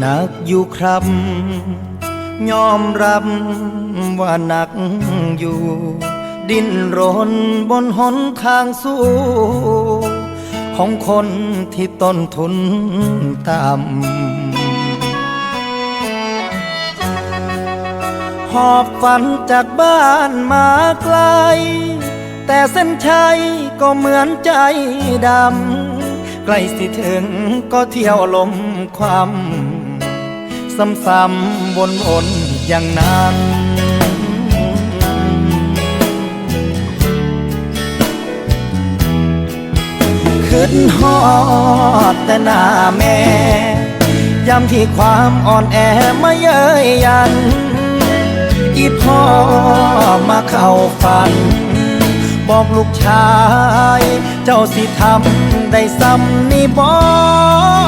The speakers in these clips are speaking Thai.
หนักอยู่ครับยอมรับว่าหนักอยู่ ดิ้นรนบนหนทางสู้ ของคนที่ต้นทุนต่ำหอบฝันจากบ้านมาไกล แต่เส้นชัยก็เหมือนใจดำ ใกล้สิถึงก็เที่ยวลมความ ซ้ำๆวนๆอย่างนั้น ขึ้นฮอดแต่หน้าแม่ย้ำที่ความอ่อนแอมาเย้ยยัน อีพ่อมาเข้าฝัน บอกลูกชาย เจ้าสิทำได้ซ้ำนี่บอก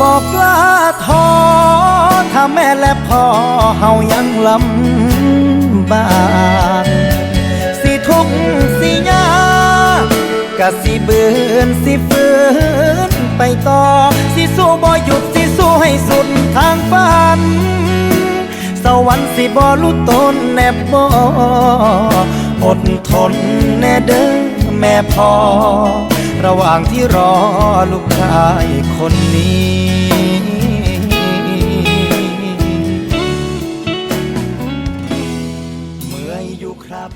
บอกลาท้อถ้าแม่และพ่อเฮายังลำบากสิทุกสิยากกะสิเบือนสิฝืนไปต่อ สิสู้บ่หยุดสิสู้ให้สุดทางฝัน สวรรค์สิบ่รู้ตนแนบบ่อดทนแน่เด้อแม่พ่อ ระหว่างที่รอลูกชายคนนี้ เมื่ออยู่ครับ